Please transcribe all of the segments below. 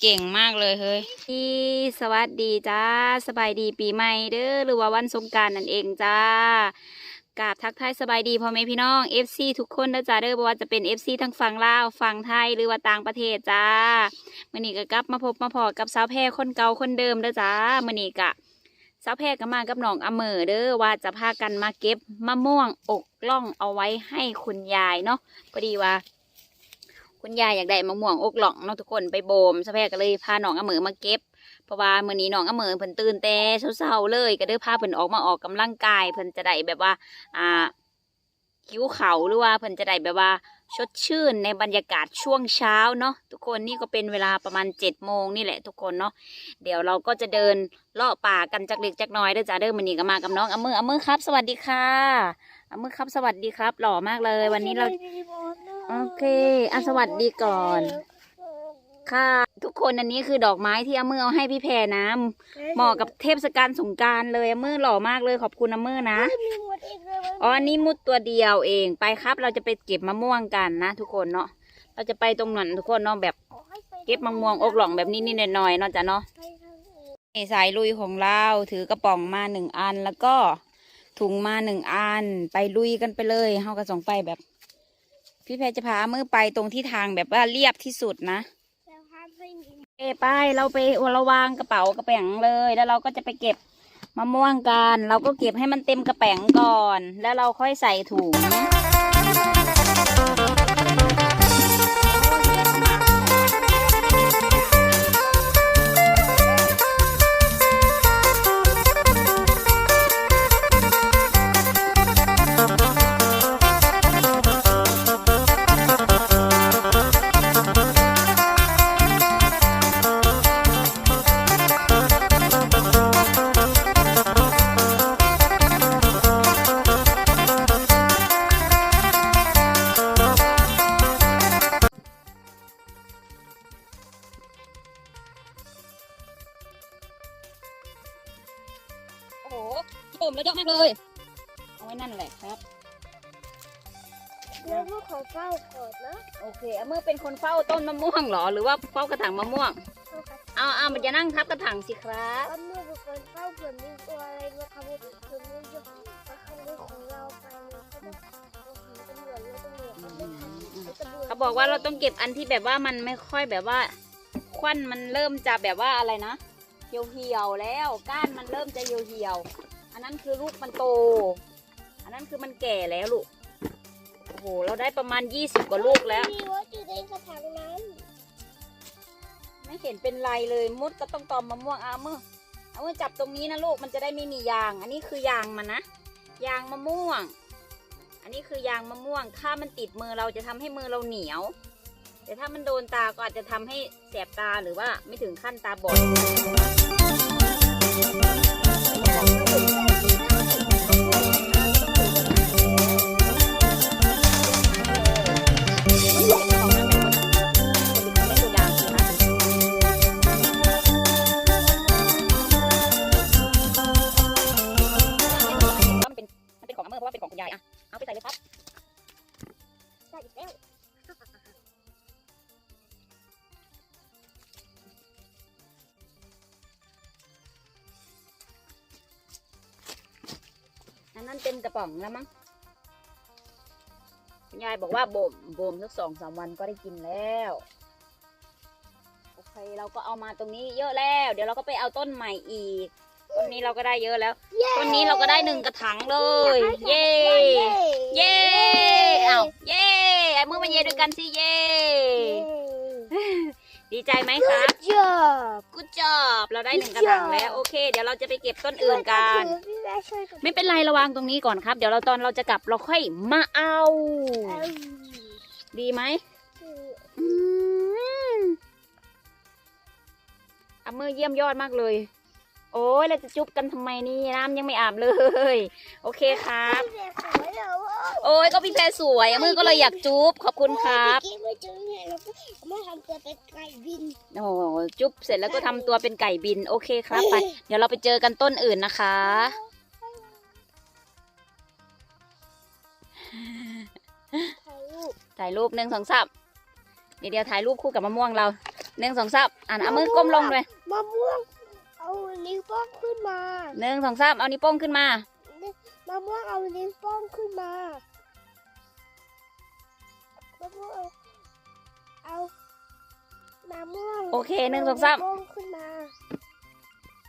เก่งมากเลยเฮ้ยพี่สวัสดีจ้าสบายดีปีใหม่เด้อหรือว่าวันสงการนั่นเองจ้ากราบทักทายสบายดีพ่อแม่พี่น้อง FC ทุกคนนะจ้าเด้อบ่ว่าจะเป็น FC ทั้งฝั่งลาวฝั่งไทยหรือว่าต่างประเทศจ้ามื่อนี้ก็กลับมาพบมาพอกับสาวแพรคนเก่าคนเดิมเด้อจ้ามื่อนี้กะสาวแพรก็มากับน้องอเมอเด้อว่าจะพากันมาเก็บมะม่วงอกล่องเอาไว้ให้คุณยายเนาะพอดีว่า คุณยายอยากได้มะม่วงอกหล่องเนาะทุกคนไปโบมสะแพรก็เลยพาน้องอเมอมาเก็บเพราะว่ามื้อนี้น้องอเมอเพิ่นตื่นแต่เช้าๆเลย ก็เด้อพาเพิ่นออกมาออกกำลังกายเพิ่นจะได้แบบว่า อ่าคิ้วเขาหรือว่าเพิ่นจะได้แบบว่าชดชื่นในบรรยากาศช่วงเช้าเนาะทุกคนนี่ก็เป็นเวลาประมาณ7จ็ดโมงนี่แหละทุกคนเนาะเดี๋ยวเราก็จะเดินเลาะป่ากันจักเล็กจักน้อยเด้อจ้าเด้อมื้อนี้ก็มากับน้องอเมออเมอครับ สวัสดีค่ะอเมอครับสวัสดีครับ หล่อมากเลย วันนี้เรา โอเคอะสวัสดีก่อน ค่ะ ทุกคนอันนี้คือดอกไม้ที่อามือเอาให้พี่แพรนะเหมาะกับเทศกาลสงกรารเลยอามือหล่อมากเลยขอบคุณอามือนะ มีหมดอีกเลยอ๋ออันนี้มุดตัวเดียวเองไปครับ เราจะไปเก็บมะม่วงกันนะ ทุกคนเนาะเราจะไปตรงนั้นทุกคนเนาะแบบเก็บมะม่วงอกหล่องแบบนี้นิดๆหน่อยๆเนาะจ้ะเนาะไปทางอื่นนี่สายลุยของเราถือกระป๋องมาหนึ่งอันแล้วก็ถุงมาหนึ่งอัน ไปลุยกันไปเลยเฮากระสองไปแบบ พี่แพรจะพามือไปตรงที่ทางแบบว่าเรียบที่สุดนะแล้วห้ามให้มีเอไปเราไปเราวางกระเป๋ากระแป๋งเลย แล้วเราก็จะไปเก็บมะม่วงกัน เราก็เก็บให้มันเต็มกระแป๋งก่อน แล้วเราค่อยใส่ถุง เติมแล้วเยอะมากเลย เอาไว้นั่นแหละครับเดี๋ยวลูกขอเฝ้าก่อนนะโอเคเอามื่อเป็นคนเฝ้าต้นมะม่วงเหรอ หรือว่าเฝ้ากระถางมะม่วง เอาเอามันจะนั่งทับกระถางสิครับเอามือเป็นคนเฝ้าเผื่อมีตัวอะไรมาขโมยเผื่อมีจะมาขโมยของเราไปเราก็ต้องตำรวจเรวจเขาไม่ทำตำรวจเขาบอกว่าเราต้องเก็บอันที่แบบว่ามันไม่ค่อยแบบว่า ควันมันเริ่มจะแบบว่าอะไรนะเหี่ยวเหี่ยวๆแล้ว ก้านมันเริ่มจะเหี่ยวเหี่ยวๆ อันนั้นคือลูกมันโต อันนั้นคือมันแก่แล้วลูก โอ้โห เราได้ประมาณยี่สิบกว่าลูกแล้ว มีว่าอยู่ในกระถางนั้น ไม่เห็นเป็นไรเลยมุดก็ต้องตอมมะม่วงเอามือเอามือจับตรงนี้นะลูก มันจะได้ไม่มียาง อันนี้คือยางมันนะ ยางมะม่วง อันนี้คือยางมะม่วง ถ้ามันติดมือเราจะทำให้มือเราเหนียว แต่ถ้ามันโดนตาก็อาจจะทำให้แสบตาหรือว่าไม่ถึงขั้นตาบอด เอาไปใส่เลยครับใส่แล้วอันนั้นเต็มกระป๋องแล้วมั้งยายบอกว่าบ่มบ่มสักสองสามวันก็ได้กินแล้วโอเคเราก็เอามาตรงนี้เยอะแล้ว เดี๋ยวเราก็ไปเอาต้นใหม่อีก ต้นนี้เราก็ได้เยอะแล้ว ต้นนี้เราก็ได้หนึ่งกระถางเลย เย้เย้เอาเย้ไอ้มือมาเย่ด้วยกันสิเย้ดีใจไหมครับจอบกูจอบเราได้หนึ่งกระถางแล้วโอเค เดี๋ยวเราจะไปเก็บต้นอื่นกันพี่แม่ช่วยกัน ไม่เป็นไรระวังตรงนี้ก่อนครับ เดี๋ยวเราตอนเราจะกลับเราค่อยมาเอา ดีไหมอืมอามือเยี่ยมยอดมากเลย โอ้ยเราจะจุ๊บกันทำไมนี่น้ำยังไม่อาบเลย โอเคครับพี่แม่สวยเหรอวะโอ้ยก็พี่แพรสวยอามือก็เลยอยากจุ๊บขอบคุณครับเมื่อกี้ไม่เจอไงแล้วก็มาทำตัวเป็นไก่บินโอ้โหจุ๊บเสร็จแล้วก็ทำตัวเป็นไก่บิน โอเคครับไปเดี๋ยวเราไปเจอกันต้นอื่นนะคะ ถ่ายรูปถ่ายรูปหนึ่งสองสามเดี๋ยวเดี๋ยวถ่ายรูปคู่กับมะม่วงเราหนึ่งสองสามอ่านเอามือก้มลงเลยมะม่วง เอานิ้วโป้งขึ้นมาหนึ่งสองสามเอานิ้วโป้งขึ้นมามะม่วงเอานิ้วโป้งขึ้นมามะม่วงเอาเอามะม่วงโอเคหนึ่งสองสามวโป้งขึ้นมา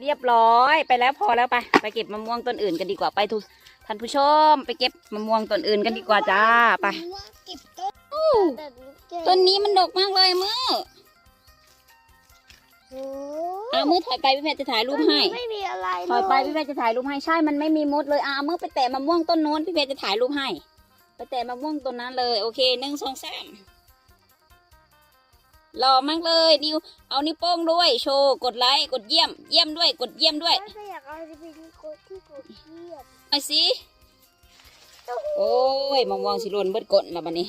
เรียบร้อยไปแล้วพอแล้วไป ไปเก็บมะม่วงต้นอื่นกันดีกว่าไปทุกท่านผู้ชมไปเก็บมะม่วงต้นอื่นกันดีกว่าจ้าไปมะม่วงเก็บต้น แบบนี้เก่ง ต้นนี้มันดกมากเลยมือโอ้ เอามือถอยไปพี่เพชรจะถ่ายรูปให้ ไม่มีอะไรถอยไปเลพี่เพชรจะถ่ายรูปให้ใช่ มันไม่มีมดเลยอะเอามือไปแตะมะม่วงต้นโน้นพี่เพชรจะถ่ายรูปให้ ไปแตะมะม่วงต้นนั้นเลย โอเคหนึ่งสองสามหล่อมากเลย นิว เอานิ้วโป้งด้วย โชว์ กดไลค์ กดเยี่ยม เยี่ยมด้วย กดเยี่ยมด้วยไม่อยากเอาจะเป็นคนที่กดเทียบมาสิ โอ้ยมะม่วงสิหล่นเบิดกดแล้วบัดนี้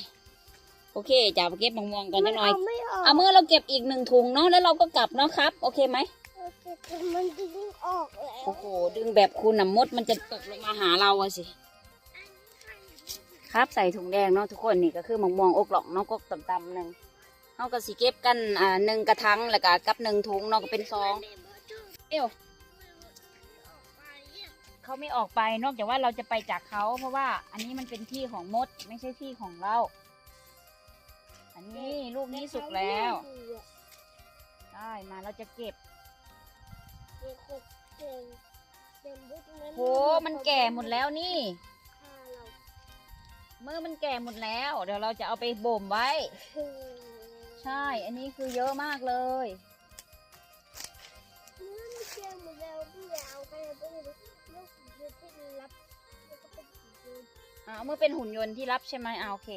โอเคจ้าไปเก็บมะม่วงก่อนจักหน่อยมัไม่ออกเอาเมื่อเราเก็บอีกหนึ่งถุงเนาะแล้วเราก็กลับเนาะครับ โอเคไหมโอเคแต่มันดึงออกแล้ว โอ้โหดึงแบบคุณน่ะมดมันจะตกลงมาหาเราอะสิ ครับใส่ถุงแดงเนาะทุกคนนี่ก็คือมะม่วงอกหลอกเนาะก็ต่ำๆหนึ่งเราก็สิเก็บกันอ่าหนึ่งกระถังแล้วก็กับหนึ่งถุงเนาะก็เป็นสองเอ้วเขาไม่ออกไปนอกจากว่าเราจะไปจากเขาเพราะว่าอันนี้มันเป็นที่ของมดไม่ใช่ที่ของเรา อันนี้ลูกนี้สุกแล้ว ได้มาเราจะเก็บโหมันแก่หมดแล้วนี่ เมื่อมันแก่หมดแล้ว เดี๋ยวเราจะเอาไปบ่มไว้ ใช่ อันนี้คือเยอะมากเลยอ่าเมื่อเป็นหุ่นยนต์ที่รับใช่ไหมอ่าโอเค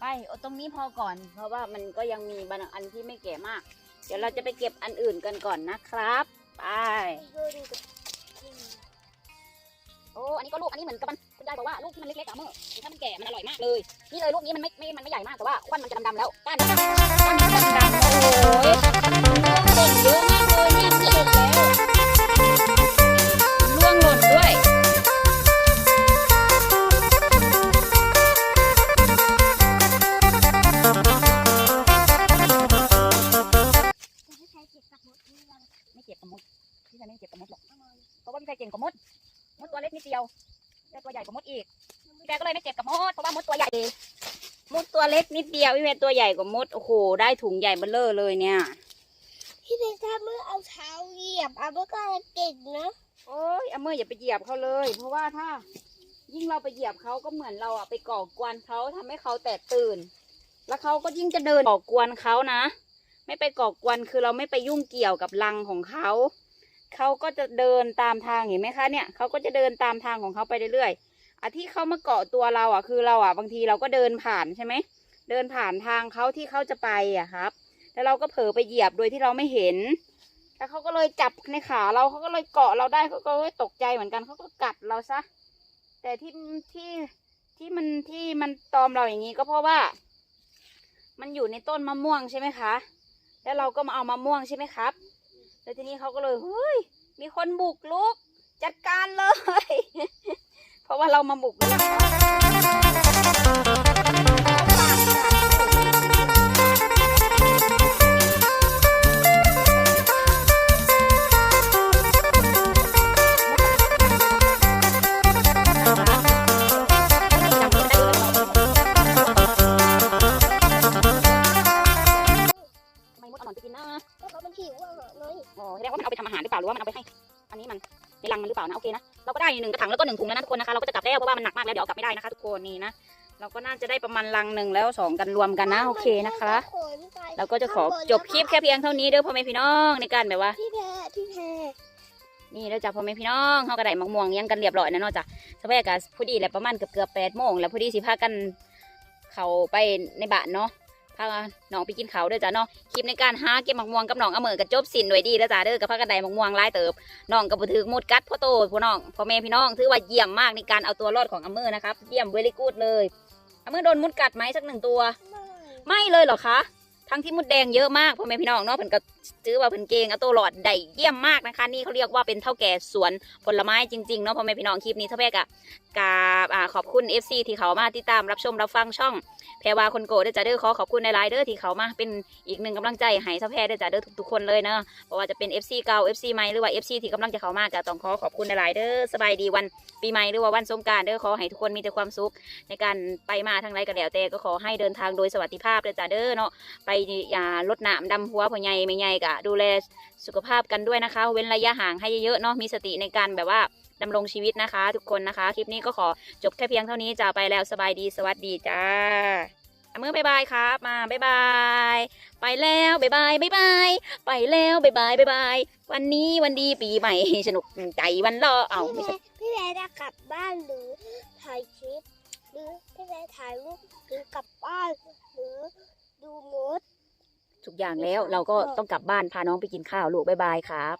ไปเอาตรงนี้พอก่อน เพราะว่ามันก็ยังมีบางอันที่ไม่แก่มาก เดี๋ยวเราจะไปเก็บอันอื่นกันก่อนนะครับ ไป โอ้อันนี้ก็ลูกอันนี้เหมือนกับมันคุณยายบอกว่าลูกที่มันเล็กๆอะเมื่อถ้ามันแก่มันอร่อยมากเลย นี่เลยลูกนี้มันไม่ไม่มันไม่ใหญ่มากแต่ว่าควันมันจะดำๆแล้วก้านก้านมันจะดำๆโอ้ยหล่นเยอะมากเลยเนี่ยจะหล่นแล้ว ต่ตัวใหญ่กว่ามดอีกพี่แพรก็เลยไม่เจ็บกับมดเพราะว่ามดตัวใหญ่มดตัวเล็กนิดเดียวพี่แพรตัวใหญ่กว่ามดโอ้โหได้ถุงใหญ่เบ้อเลอเลยเนี่ย พี่เดชาเมื่อเอาเท้าเหยียบอาเมื่อก็เก่งนะโอ้ยเอาเมื่ออย่าไปเหยียบเขาเลย เพราะว่าถ้ายิ่งเราไปเหยียบเขาก็เหมือนเราอะไปก่อกวนเขาทำให้เขาแตกตื่น แล้วเขาก็ยิ่งจะเดินก่อกวนเขานะ ไม่ไปก่อกวนคือเราไม่ไปยุ่งเกี่ยวกับรังของเขา เขาก็จะเดินตามทางเห็นไหมคะเนี่ยเขาก็จะเดินตามทางของเขาไปเรื่อยๆอะที่เขามาเกาะตัวเราอะคือเราอะบางทีเราก็เดินผ่านใช่ไหมเดินผ่านทางเขาที่เขาจะไปอะครับแล้วเราก็เผลอไปเหยียบโดยที่เราไม่เห็นแล้วเขาก็เลยจับในขาเราเขาก็เลยเกาะเราได้เขาก็เลยตกใจเหมือนกันเขาก็กัดเราซะแต่ที่ที่ที่มันที่มันตอมเราอย่างนี้ก็เพราะว่า มันอยู่ในต้นมะม่วงใช่ไหมคะ แล้วเราก็มาเอามะม่วงใช่ไหมครับ แล้วทีนี้เขาก็เลยเฮ้ยมีคนบุกลุก จัดการเลย เพราะว่าเรามาบุกลุก มันหนักมากแล้วเดี๋ยวเอากลับไม่ได้นะคะทุกคนนี่นะเราก็น่าจะได้ประมาณรังหนึ่งแล้วสองกันรวมกันนะโอเคนะคะ เราก็จะขอจบคลิปแค่เพียงเท่านี้เด้อพ่อแม่พี่น้องในการแบบว่าพี่แพรพี่แพรนี่แล้วจ้ะพ่อแม่พี่น้องเขาก็ได้มะม่วงเลี้ยังกันเรียบร้อยนะเนาะจ้ะสมัยกับพอดีแหละประมาณเกือบเกือบแปดโมงแล้วพอดีสิพากัน เขาไปในบ้านเนาะ พาน้องไปกินเขาเด้อจ้ะเนาะคลิปในการหาเก็บมะม่วงกับน้องอเมือกับจบสินด้วยดีแล้วจ้ะเด้อกับพากันไดมะม่วงลายเติบน้องกับบุถือมุดกัดพ่อโตพ่อน้องพ่อแม่พี่น้องถือว่าเยี่ยมมากในการเอาตัวรอดของอเมือนะครับเยี่ยมเวลี่กูดเลยอเมือโดนมุดกัดไหมสักหนึ่งตัว ไม่เลยเหรอคะทั้งที่มุดแดงเยอะมากพ่อแม่พี่น้องเนาะเพิ่นก็ถือว่าเพิ่นเก่งเอาตัวหลอดได้เยี่ยมมากนะคะ นี่เขาเรียกว่าเป็นเท่าแก่สวนผลไม้จริงๆเนาะพ่อแม่พี่น้องคลิปนี้เท่าแก่กะกาบขอบคุณ FC ที่เขามาติดตามรับชมรับฟังช่องแพรวาคนโกรธเด้จ้าเด้อขอขอบคุณในไลน์เด้อที่เขามาเป็นอีกหนึ่งกำลังใจให้เท่าแพรเด้จ้าเด้อทุกๆคนเลยเนาะเพราะว่าจะเป็น FC เก่า FC ใหม่หรือว่า FC ที่กำลังจะเขามาก็ต้องขอขอบคุณในไลน์เด้อสบายดีวันปีใหม่หรือว่าวันสงกรารเด้อขอให้ทุกคนมีแต่ความสุขในการไปมาทางไรก็แล้วแต่ก็ขอให้เดินทางโดยสวัสดิภาพเด้อจ้าเด้อเนาะไปอย่าลดน้ำดำหัวพ่อใหญ่ไม่ใหญ่ก็ดูแลสุขภาพกันด้วยนะคะ เว้นระยะห่างให้เยอะๆเนาะมีสติในการแบบว่าดำรงชีวิตนะคะ ทุกคนนะคะ คลิปนี้ก็ขอจบแค่เพียงเท่านี้จ้าไปแล้วสบายดีสวัสดีจ้าอะมือบายบายครับมาบายบาย ไปแล้วบายบายบายบายไปแล้วบายบายบายบายวันนี้วันดีปีใหม่สนุกใจวันรอเอาพี่แม่พี่แม่จะกลับบ้านหรือถ่ายคลิปหรือพี่แม่ถ่ายรูปหรือกลับบ้านหรือดูมด ทุกอย่างแล้ว เราก็ต้องกลับบ้านพาน้องไปกินข้าวลูกบายบายครับ